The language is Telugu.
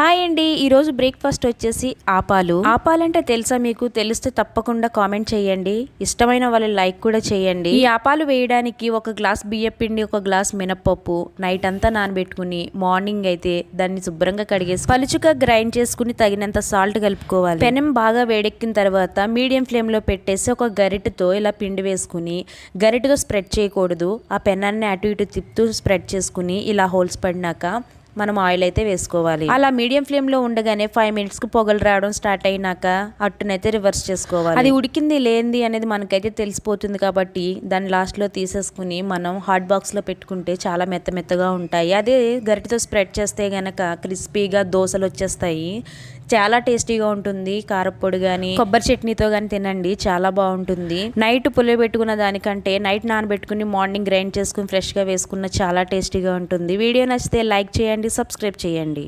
హాయ్ అండి. ఈరోజు బ్రేక్ఫాస్ట్ వచ్చేసి ఆపాలు. ఆపాలంటే తెలుసా మీకు? తెలిస్తే తప్పకుండా కామెంట్ చేయండి. ఇష్టమైన వాళ్ళు లైక్ కూడా చేయండి. ఈ ఆపాలు వేయడానికి ఒక గ్లాస్ బియ్య పిండి ఒక గ్లాస్ మినప్పప్పు నైట్ అంతా నానబెట్టుకుని మార్నింగ్ అయితే దాన్ని శుభ్రంగా కడిగేసి పలుచుగా గ్రైండ్ చేసుకుని తగినంత సాల్ట్ కలుపుకోవాలి. పెనం బాగా వేడెక్కిన తర్వాత మీడియం ఫ్లేమ్లో పెట్టేసి ఒక గరిటతో ఇలా పిండి వేసుకుని గరిటతో స్ప్రెడ్ చేయకూడదు. ఆ పెనాన్ని అటు ఇటు తిప్పుతూ స్ప్రెడ్ చేసుకుని ఇలా హోల్స్ పడినాక మనం ఆయిల్ అయితే వేసుకోవాలి. అలా మీడియం ఫ్లేమ్లో ఉండగానే ఫైవ్ మినిట్స్కు పొగలు రావడం స్టార్ట్ అయినాక అట్టునైతే రివర్స్ చేసుకోవాలి. అది ఉడికింది లేనిది అనేది మనకైతే తెలిసిపోతుంది కాబట్టి దాన్ని లాస్ట్లో తీసేసుకుని మనం హాట్ బాక్స్లో పెట్టుకుంటే చాలా మెత్త మెత్తగా ఉంటాయి. అదే గరిటితో స్ప్రెడ్ చేస్తే గనక క్రిస్పీగా దోశలు వచ్చేస్తాయి. చాలా టేస్టీగా ఉంటుంది. కారప్పొడి కానీ కొబ్బరి చట్నీతో కానీ తినండి. చాలా బాగుంటుంది. నైట్ పులియబెట్టుకున్న దానికంటే నైట్ నానబెట్టుకుని మార్నింగ్ గ్రైండ్ చేసుకుని ఫ్రెష్గా వేసుకున్న చాలా టేస్టీగా ఉంటుంది. వీడియో నచ్చితే లైక్ చేయండి సబ్స్క్రైబ్ చేయండి.